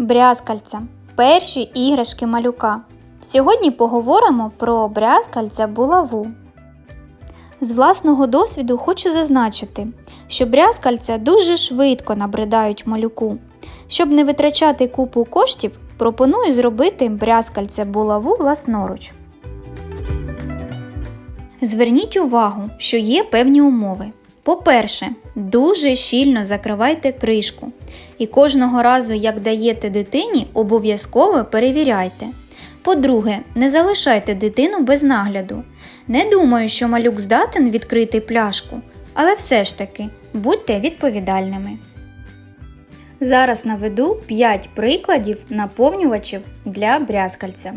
Брязкальця перші іграшки малюка. Сьогодні поговоримо про брязкальця булаву. З власного досвіду хочу зазначити, що брязкальця дуже швидко набридають малюку. Щоб не витрачати купу коштів, пропоную зробити брязкальця булаву власноруч. Зверніть увагу, що є певні умови. По-перше, дуже щільно закривайте кришку. І кожного разу, як даєте дитині, обов'язково перевіряйте. По-друге, не залишайте дитину без нагляду. Не думаю, що малюк здатен відкрити пляшку, але все ж таки будьте відповідальними. Зараз наведу 5 прикладів наповнювачів для брязкальця.